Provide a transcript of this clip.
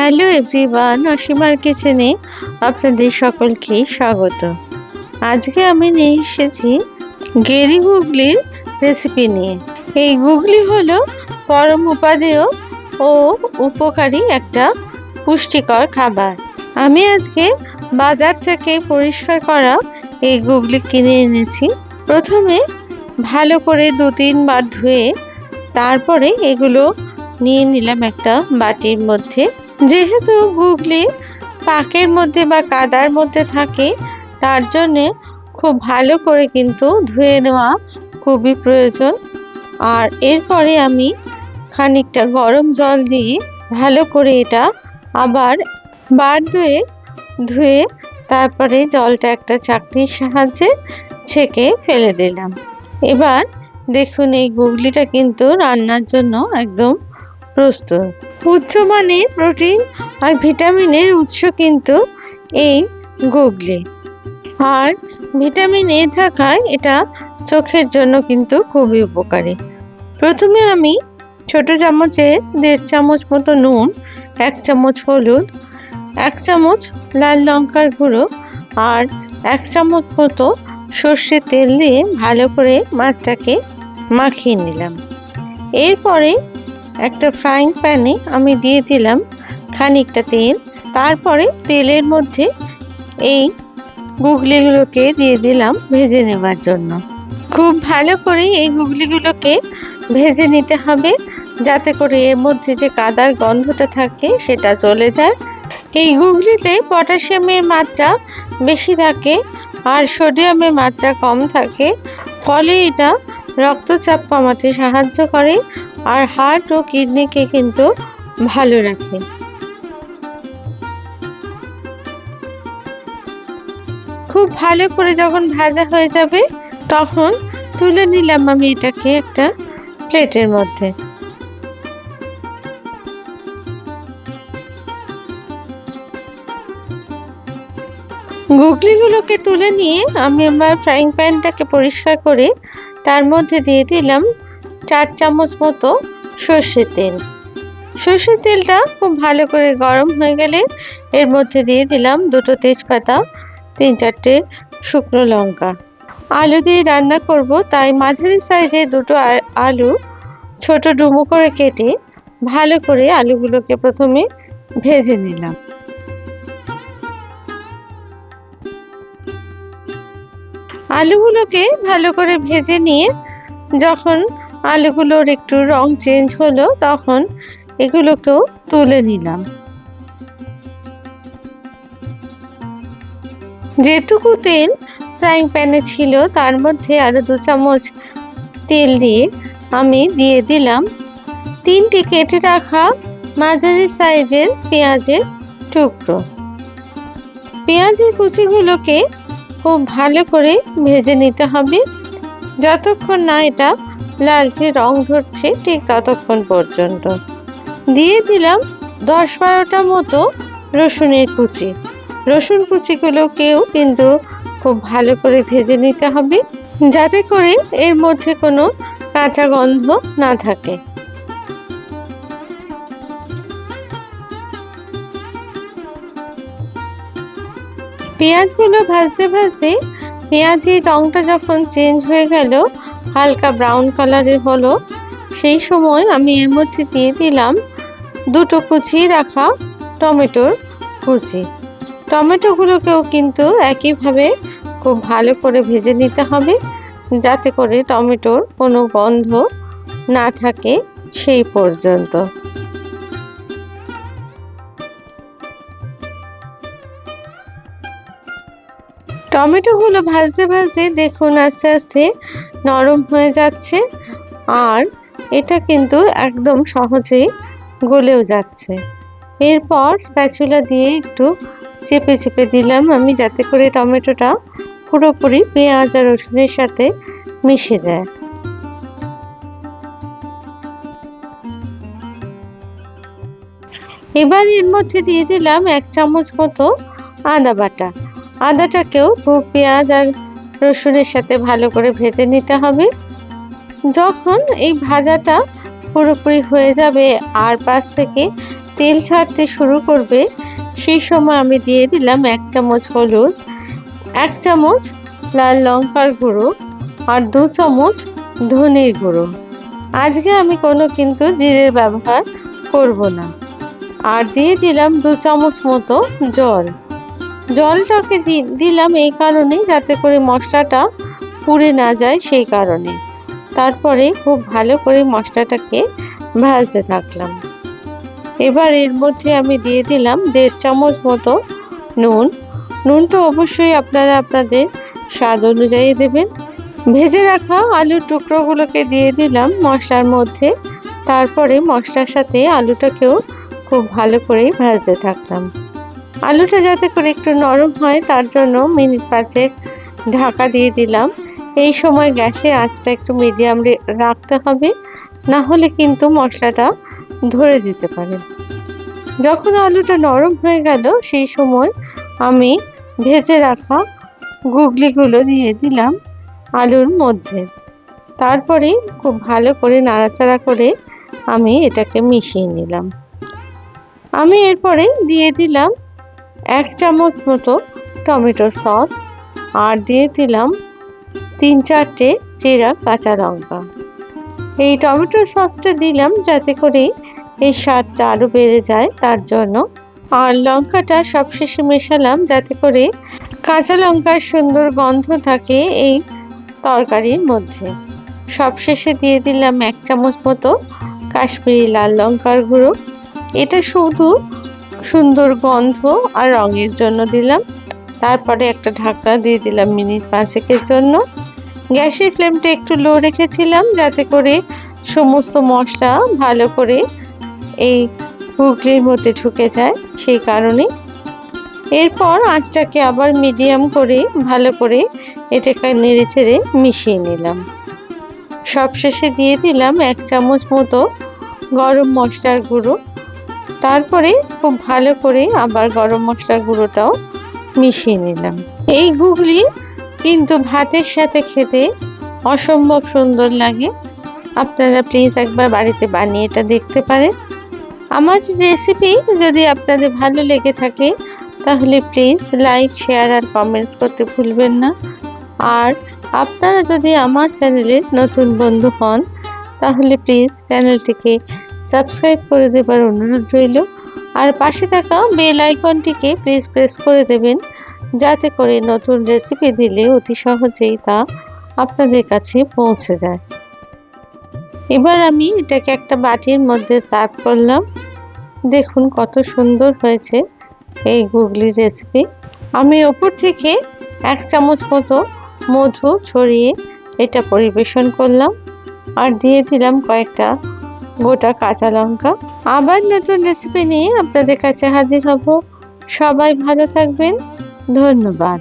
Hello everyone অসীমার কিচেনে আপনাদের সকলকে স্বাগত। আজকে আমি নিয়ে এসেছি গেরি গুগলির রেসিপি নিয়ে। এই গুগলি হলো পরম উপাদেয় ও উপকারী একটা পুষ্টিকর খাবার। আমি আজকে বাজার থেকে পরিষ্কার করা এই গুগলি কিনে এনেছি। প্রথমে ভালো করে দু তিনবার ধুয়ে তারপরে এগুলো নিয়ে নিলাম একটা বাটির মধ্যে। যেহেতু গুগলি পাকের মধ্যে বা কাদার মধ্যে থাকে, তার জন্যে খুব ভালো করে কিন্তু ধুয়ে নেওয়া খুবই প্রয়োজন। আর এরপরে আমি খানিকটা গরম জল দিয়ে ভালো করে এটা আবার বার ধুয়ে ধুয়ে তারপরে জলটা একটা চাকনির সাহায্যে ছেঁকে ফেলে দিলাম। এবার দেখুন এই গুগলিটা কিন্তু রান্নার জন্য একদম প্রস্তুত। উচ্চমানের প্রোটিন আর ভিটামিনের উৎস কিন্তু এই গুগলি। আর ভিটামিন এ থাকায় এটা চোখের জন্য কিন্তু খুবই উপকারী। প্রথমে আমি ছোট চামচে দেড় চামচ মতো নুন, এক চামচ হলুদ, এক চামচ লাল লঙ্কার গুঁড়ো আর এক চামচ মতো সর্ষের তেল দিয়ে ভালো করে মাছটাকে মাখিয়ে নিলাম। এরপরে একটা ফ্রাইং প্যানে আমি দিয়ে দিলাম খানিকটা তেল। তারপরে তেলের মধ্যে এই গুগলিগুলোকে দিয়ে দিলাম ভেজে নেবার জন্য। খুব ভালো করে এই গুগলিগুলোকে ভেজে নিতে হবে যাতে করে এর মধ্যে যে কাদার গন্ধটা থাকে সেটা চলে যায়। এই গুগলিতে পটাশিয়ামের মাত্রা বেশি থাকে আর সোডিয়ামের মাত্রা কম থাকে, ফলে এটা রক্তচাপ কমাতে সাহায্য করে আর হার্ট ও কিডনিকে কিন্তু ভালো রাখে। খুব ভালো করে যখন ভাজা হয়ে যাবে, তখন তুলে নিলাম আমি এটাকে একটা প্লেটের মধ্যে। গুগলিগুলোকে তুলে নিয়ে আমি আমার ফ্রাইং প্যানটাকে পরিষ্কার করে তার মধ্যে দিয়ে দিলাম চার চামচ মতো সর্ষের তেল। সর্ষের তেলটা খুব ভালো করে গরম হয়ে গেলে এর মধ্যে দিয়ে দিলাম দুটো তেজপাতা, তিন চারটে শুকনো লঙ্কা। আলু দিয়ে রান্না করব, তাই মাঝারি সাইজে দুটো আলু ছোট ডুমো করে কেটে ভালো করে আলুগুলোকে প্রথমে ভেজে নিলাম। আলুগুলোকে ভালো করে ভেজে নিয়ে যখন আলুগুলোর একটু রং চেঞ্জ হলো, তখন এগুলোকেও তুলে নিলাম। যেটুকু তেল ফ্রাইং প্যানে ছিল, তার মধ্যে আরও দু চামচ তেল দিয়ে আমি দিয়ে দিলাম। তিনটি কেটে রাখা মাঝারি সাইজের পেঁয়াজের টুকরো। পেঁয়াজের কুচিগুলোকে খুব ভালো করে ভেজে নিতে হবে। যতক্ষণ না এটা লালচে রং ধরছে ঠিক ততক্ষণ পর্যন্ত। দিয়ে দিলাম দশ বারোটা মতো রসুনের কুচি। রসুন কুচিগুলোকেও কিন্তু খুব ভালো করে ভেজে নিতে হবে, যাতে করে এর মধ্যে কোনো কাঁচা গন্ধ না থাকে। পেঁয়াজগুলো ভাজতে ভাজতে পেঁয়াজের রংটা যখন চেঞ্জ হয়ে গেল হালকা ব্রাউন কালারের হলো। সেই সময় আমি এর মধ্যে দিয়ে দিলাম দুটো কুচিয়ে রাখা টমেটোর কুচি। টমেটোগুলোকেও কিন্তু একইভাবে খুব ভালো করে ভেজে নিতে হবে যাতে করে টমেটোর কোনো গন্ধ না থাকে সেই পর্যন্ত। টমেটোগুলো ভাজতে ভাজতে দেখুন আস্তে আস্তে নরম হয়ে যাচ্ছে আর এটা কিন্তু একদম সহজেই গলেও যাচ্ছে। এরপর স্প্যাচুলা দিয়ে একটু চেপে চেপে দিলাম আমি যাতে করে টমেটোটা পুরোপুরি পেঁয়াজ আর রসুনের সাথে মিশে যায়। এবার এর মধ্যে দিয়ে দিলাম এক চামচ মতো আদা বাটা। আদাটাকেও পেঁয়াজ আর রসুনের সাথে ভালো করে ভেজে নিতে হবে। যখন এই ভাজাটা পুরোপুরি হয়ে যাবে আর পাশ থেকে তেল ছাড়তে শুরু করবে, সেই সময় আমি দিয়ে দিলাম এক চামচ হলুদ, এক চামচ লাল লঙ্কার গুঁড়ো আর দু চামচ ধনের গুঁড়ো। আজকে আমি কোনো কিন্তু জিরের ব্যবহার করব না। আর দিয়ে দিলাম দু চামচ মতো জল। জলটাকে দিলাম এই কারণে যাতে করে মশলাটা পুড়ে না যায় সেই কারণে। তারপরে খুব ভালো করে মশলাটাকে ভাজতে থাকলাম। এবার এর মধ্যে আমি দিয়ে দিলাম দেড় চামচ মতো নুন। নুনটা অবশ্যই আপনারা আপনাদের স্বাদ অনুযায়ী দেবেন। ভেজে রাখা আলুর টুকরোগুলোকে দিয়ে দিলাম মশলার মধ্যে। তারপরে মশলার সাথে আলুটাকেও খুব ভালো করে ভাজতে থাকলাম। আলুটা যাতে করে একটু নরম হয়, তার জন্য মিনিট পাঁচেক ঢাকা দিয়ে দিলাম। এই সময় গ্যাসে আঁচটা একটু মিডিয়াম রাখতে হবে, না হলে কিন্তু মশলাটা ধরে যেতে পারে। যখন আলুটা নরম হয়ে গেল, সেই সময় আমি ভেজে রাখা গুগলিগুলো দিয়ে দিলাম আলুর মধ্যে। তারপরে খুব ভালো করে নাড়াচাড়া করে আমি এটাকে মিশিয়ে নিলাম। আমি এরপরে দিয়ে দিলাম এক চামচ মতো টমেটো সস আর দিয়ে দিলাম তিন চারটে চেরা কাঁচা লঙ্কা। এই টমেটো সসটা দিলাম যাতে করে এই স্বাদটা আরও বেড়ে যায় তার জন্য। আর লঙ্কাটা সবশেষে মেশালাম যাতে করে কাঁচা লঙ্কার সুন্দর গন্ধ থাকে এই তরকারির মধ্যে। সবশেষে দিয়ে দিলাম এক চামচ মতো কাশ্মীরি লাল লঙ্কার গুঁড়ো। এটা শুধু সুন্দর গন্ধ আর রঙের জন্য দিলাম। তারপরে একটা ঢাকা দিয়ে দিলাম মিনিট পাঁচেকের জন্য। গ্যাসের ফ্লেমটা একটু লো রেখেছিলাম যাতে করে সমস্ত মশলা ভালো করে এই হুগলির মধ্যে ঢুকে যায় সেই কারণে। এরপর আঁচটাকে আবার মিডিয়াম করে ভালো করে এটাকে নেড়ে ছেড়ে মিশিয়ে নিলাম। সবশেষে দিয়ে দিলাম এক চামচ মতো গরম মশলার গুঁড়ো। তারপরে খুব ভালো করে আবার গরম মশলার গুঁড়োটাও মিশিয়ে নিলাম। এই গুগলি কিন্তু ভাতের সাথে খেতে অসম্ভব সুন্দর লাগে। আপনারা প্লিজ একবার বাড়িতে বানিয়ে এটা দেখতে পারেন। আমার রেসিপি যদি আপনাদের ভালো লেগে থাকে, তাহলে প্লিজ লাইক শেয়ার আর কমেন্টস করতে ভুলবেন না। আর আপনারা যদি আমার চ্যানেলের নতুন বন্ধু হন, তাহলে প্লিজ চ্যানেলটিকে সাবস্ক্রাইব করে দেবার অনুরোধ রইল। আর পাশে থাকা বেল আইকনটিকে প্লিজ প্রেস করে দেবেন, যাতে করে নতুন রেসিপি দিলে অতি সহজেই তা আপনাদের কাছে পৌঁছে যায়। এবার আমি এটাকে একটা বাটির মধ্যে সার্ভ করলাম। দেখুন কত সুন্দর হয়েছে এই গুগলি রেসিপি। আমি ওপর থেকে এক চামচ মতো মধু ছড়িয়ে এটা পরিবেশন করলাম। আর দিয়ে দিলাম কয়েকটা গোটা কাঁচা লঙ্কা। আবার নতুন রেসিপি নিয়ে আপনাদের কাছে হাজির হব। সবাই ভালো থাকবেন। ধন্যবাদ।